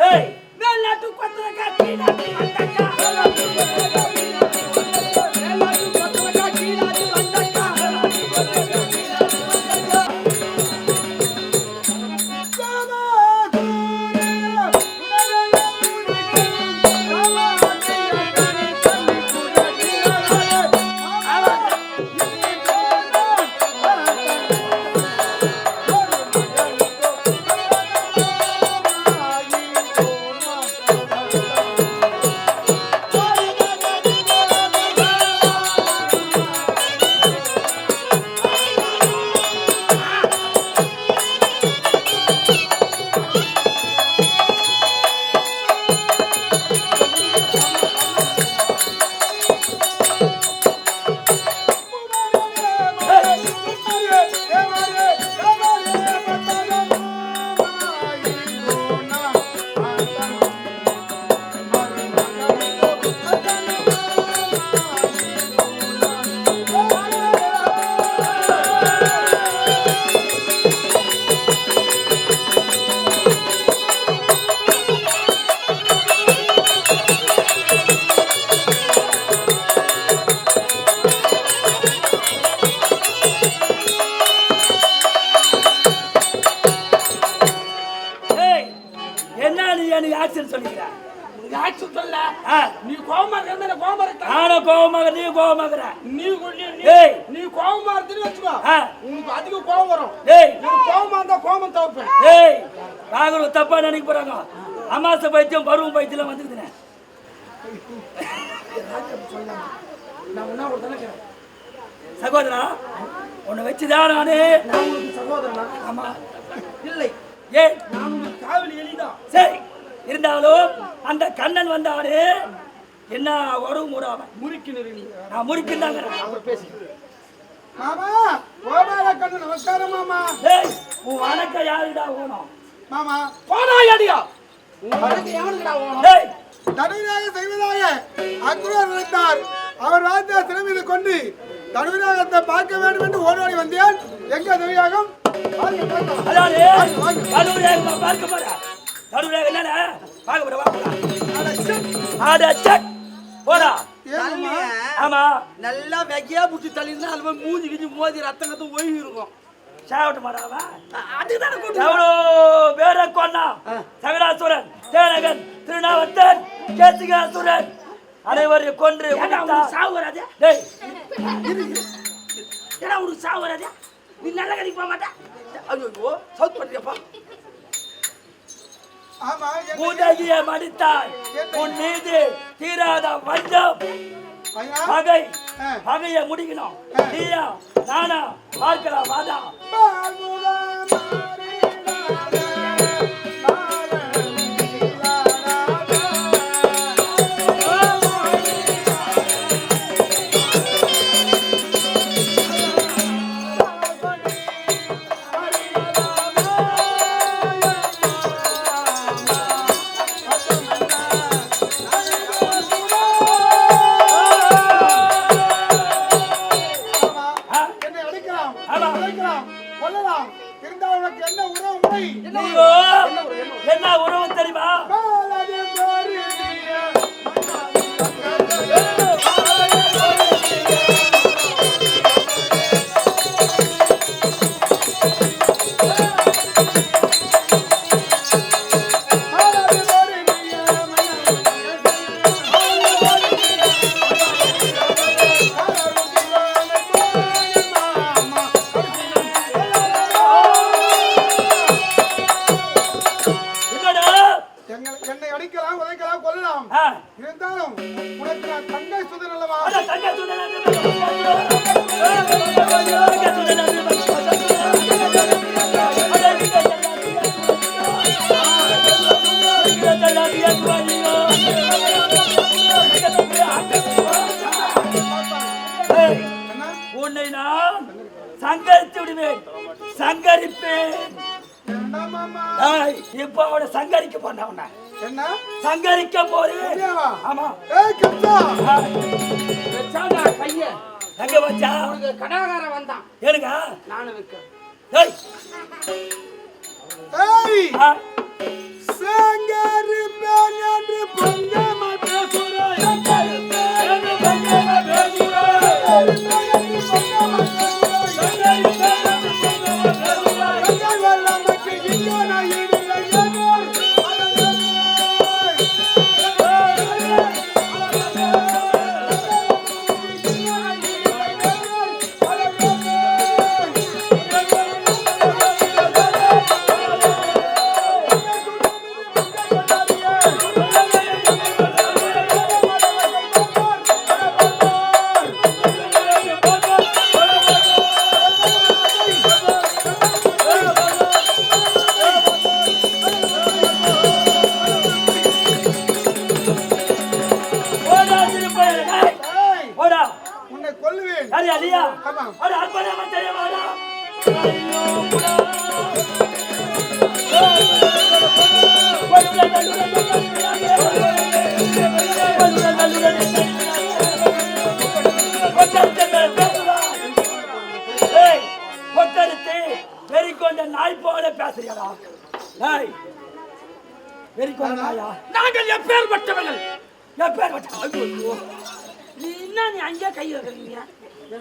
ஏய் மேலாட்டு கொத்தரக்கா கீழாட்டு வந்தக்கா என்ன நீ எனக்கு ஆக்சன் சொல்லிக்கிற உனக்கு ஆக்சன் சொல்ல. ஆ, நீ கோவமா இருக்கிற கோவமா இருக்க நானும் கோபமாக நீ கோபமாகற நீ கொ- நீ- நீ- ஏய். நீ கோவமா இருந்துன்னு வச்சுக்கோ. ஆ. உனக்கு அதிக கோவம் வரும். ஏய். நீ கோவமா இருந்தா கோவம் தவிர்ப்பேன். ஏய். நாங்கள் ஒரு தப்பா நினைக்க போறாங்க. அமாசை பைத்தியம் பருவம் பைத்தியம் தானே சகோதரா உன்னை வச்சுதான் நானு. சகோதரனா? ஆமா. இல்லை. ஏய். நான் காவலி எலிதான் சரி இருந்தாலும் அந்த கண்ணன் வந்தாரு என்ன உறவு முறாம முறுக்கினரு நீ நான் முறிக்கின்றாங்க அப்புறம் பேசி மாமா கோபால கண்ணு நமஸ்காரம் மாமா. ஏய் உன் வணக்கம் யாருடா ஓணும் மாமா போனா அடியா உனக்கு எவனுக்குடா ஓணும் ஏய். தனுவினாக செய்வதாக அக்குரர் நினைத்தார். அவர் வாழ்ந்த சிறுமீது கொண்டு தனுவினாகத்தை பார்க்க வேண்டும் என்று ஓடோடி வந்தேன். எங்க பார்க்கலாம். அதாவது நடுவுரேக பார்க்க போற. நடுவுரேக என்னடா? பார்க்க போற வா ஆட சட் போடா? ஆமா. நல்லா வெக்கையா புடிச்சு தள்ளினா அது மாதிரி மூஞ்சி கிஞ்சி மோதி ரத்தம் கத்து ஒழுகி இருக்கும். சாவட்டு மாட்டாவா அதுதானே எவ்வளோ பேரை கொண்டா சகடாசுரன் தேனகன் திருநாவத்தன் கேசிகாசுரன் அனைவரையும் கொன்று சாவு வராதே? உனக்கு சாவு வராதே? நீ நல்ல கடைக்கு போக மாட்டே. ஐயோ சவுத் எங்க- உதகிய மடித்தாய் உன் மீது தீராத வஞ்சம். பகை. பகையை முடிக்கணும். நீயா நானா பார்க்கலாம் வாடா. உன்னை நான் சங்கரித்து விடுவேன். சங்கரிப்பேன். இப்போ அவனை சங்கரிக்க போன என்ன? சங்கரிக்க போறேன்? ஆமா. கைய எங்க வச்சா? கடாகாரன் வந்தான். ஏனுங்க நானும் வைக்க ஏய். ஏய்! ஆ, சங்கரி Brilliant, brilliant.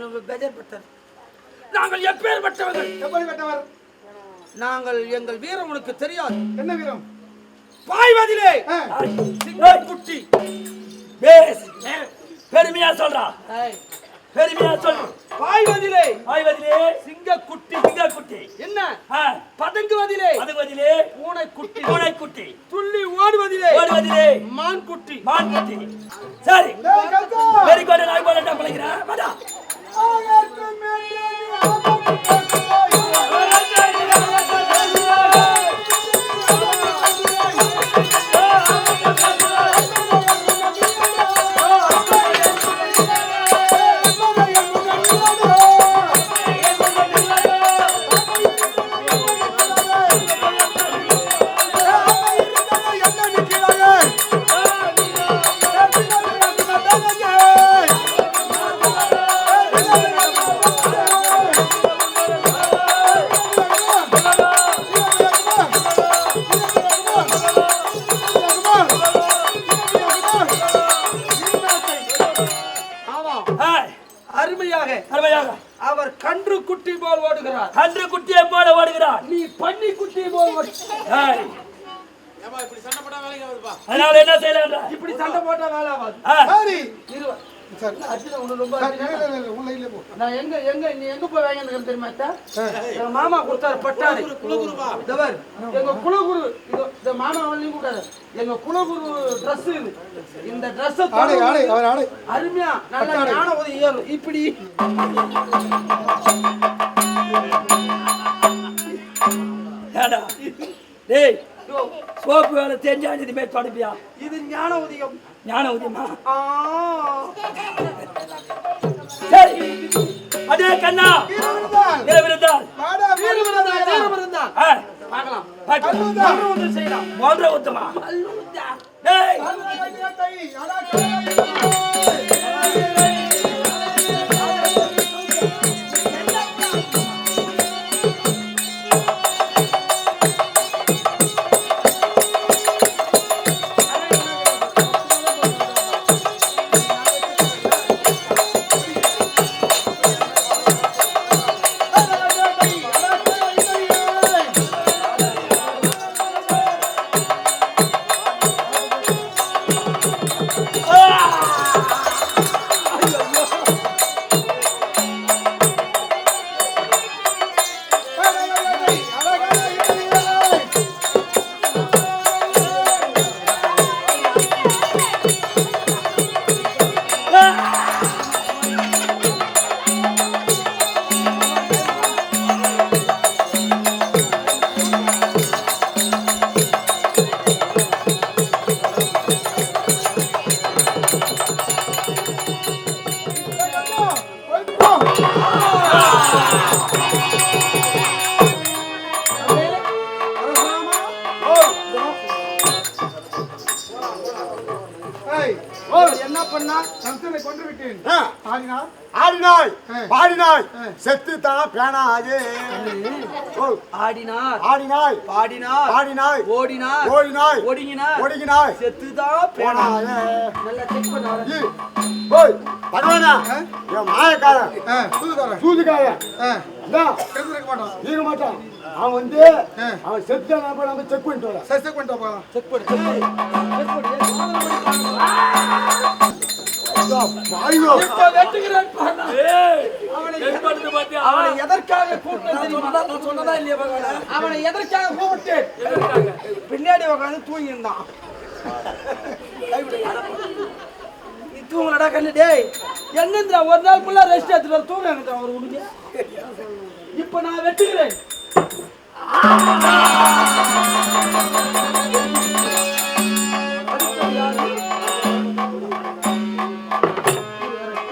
எனக்கு பெஜர்பட்டது நாங்கள் எப்பேற்பட்டவர்கள் எப்படிப்பட்டவர் நாங்கள் எங்கள் வீரம் உனக்கு தெரியாது. என்ன வீரம்? பாய்வதிலே. ஆ, சிங்கக்குட்டி பேஸ் பெருமையா சொல்றா. பெருமையா சொல்லு. பாய்வதிலே. ஆய்வதிலே சிங்கக்குட்டி. சிங்க குட்டி என்ன பதுங்குவதிலே. பதுங்குவதிலே. பூனைக்குட்டி பூனைக்குட்டி துள்ளி ஓடுவதிலே. ஓடுவதிலே. மான் குட்டி மான் குட்டி சரி கன்று குட்டியை போல ஓடுகிறான் நீ பன்னி குட்டி போல். அதனால என்ன செய்யலாம் இப்படி சண்டை போட்டா வேலை ஆகாது. சரி. இரு சரி. அர்ஜுன உனக்கு ரொம்ப சரி, அர்ஜுனா? இல்லை, இல்லை, இல்லை, உள்ள இல்லை போ. நான் எங்க எங்க நீ எங்க போய் வாங்கிட்டு தெரியுமா அத்தா? எங்க மாமா கொடுத்தாரு பட்டாரி எங்க குலகுரு இது இந்த மாமா வந்து கூடாது எங்க குலகுரு இது. இந்த ஆடை அருமையா நல்ல. ஞான உதவி இப்படி. ஏடா டேய் சோப்பு வேலை தெரிஞ்சா இதுமே தொடப்பியா? இது ஞான உதயம். ஞான உதயமா? ஆ. சரி. அதே கண்ணா. வீரவிருந்தால், பார்க்கலாம். செய்யலாம். மூன்ற உத்தமா டேய். பண்ணா சம்சனை கொன்று விட்டேன். ஆ, ஆடினார் ஆடினாய். பாடினாய். செத்து தான் ஓ, ஆடினார் ஆடினாய் பாடினார் பாடினாய் ஓடினார் ஓடினாய் ஒடுங்கினார் ஒடுங்கினாய் செத்துதான் போனார் போனாயே நல்லா செக் பண்ண ஓய் பரவானா என் மாயக்காரன் ஆ, தூதுக்காரன். சூதுக்காரன் மாட்டான். இருக்க மாட்டான். அவன் வந்து. அவன் செத்து நம்ம செக் பண்ணிட்டு சரி, செக் பண்ணிட்டு வா போலாம். செக் பண்ணு. அவனை எதற்காக எதற்காக? பின்னாடி உட்காந்து தூங்கி இருந்தான் தூங்கலடா கண்ணு டேய். என்னந்திரா ஒரு நாள் ஃபுல்லா ரெஸ்ட் எடுத்துட்டு வர தூங்க அவர் உனக்கு இப்ப நான் வெட்டுகிறேன்.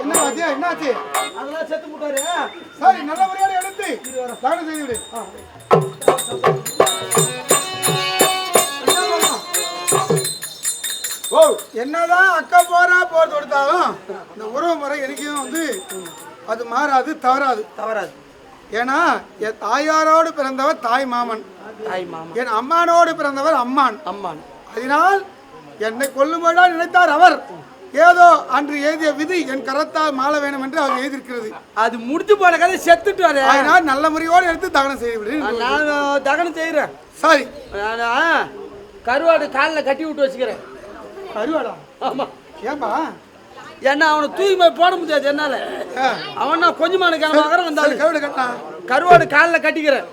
என்ன ஆச்சு? என்ன ஆச்சு? நல்ல முறையோடு எடுத்து. தகனம் செய்து விடு. என்னதான் அக்கா போறா போர் கொடுத்தாலும் இந்த உறவு முறை எனக்கும் வந்து அது மாறாது தவறாது. தவறாது. ஏன்னா என் தாயாரோடு பிறந்தவர் தாய் மாமன். தாய் மாமா என் அம்மானோடு பிறந்தவர் அம்மான். அம்மான். அதனால் என்னை கொல்லும்படா நினைத்தார் அவர். ஏதோ அன்று எழுதிய விதி என் கரத்தால் மாள வேண்டும் என்று அவர் எழுதியிருக்கிறது. அது முடிஞ்சு போன கதை செத்துட்டாரு அதனால் நல்ல முறையோடு எடுத்து தகனம் செய்து விடு நான் தகனம் செய்யறேன் சாரி. நான் கருவாடு காலில் கட்டி விட்டு வச்சுக்கிறேன். கருவாடா? ஆமா. ஏன்பா? ஏன்னா அவனை போய் போட முடியாது என்னால. அவன் நான் கொஞ்சமான கிழமை வந்தாலும். கருவாடு கட்டினா? கருவாடு காலில் கட்டிக்கிறேன்.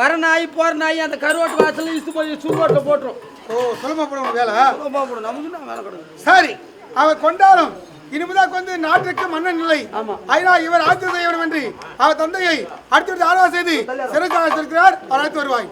வர நாய் போற நாய் அந்த கருவாட்டு வாசல்ல இழுத்து போய் சுடுவாட்டில் போட்டுரும். ஓ சொல்லுமா போடுவோம் வேலை? நமக்கு தான் வேலை கிடக்கு சரி அவர் கொண்டாலும் இனிமேதான் வந்து நாட்டுக்கு மன்னன் இல்லை. அதனால் இவர் ஆட்சி செய்ய வேண்டும் என்று அவர் தந்தையை அடுத்து ஆலோசனை செய்து சிறைச்சாலை இருக்கிறார். அவர் அழைத்து வருவாய்.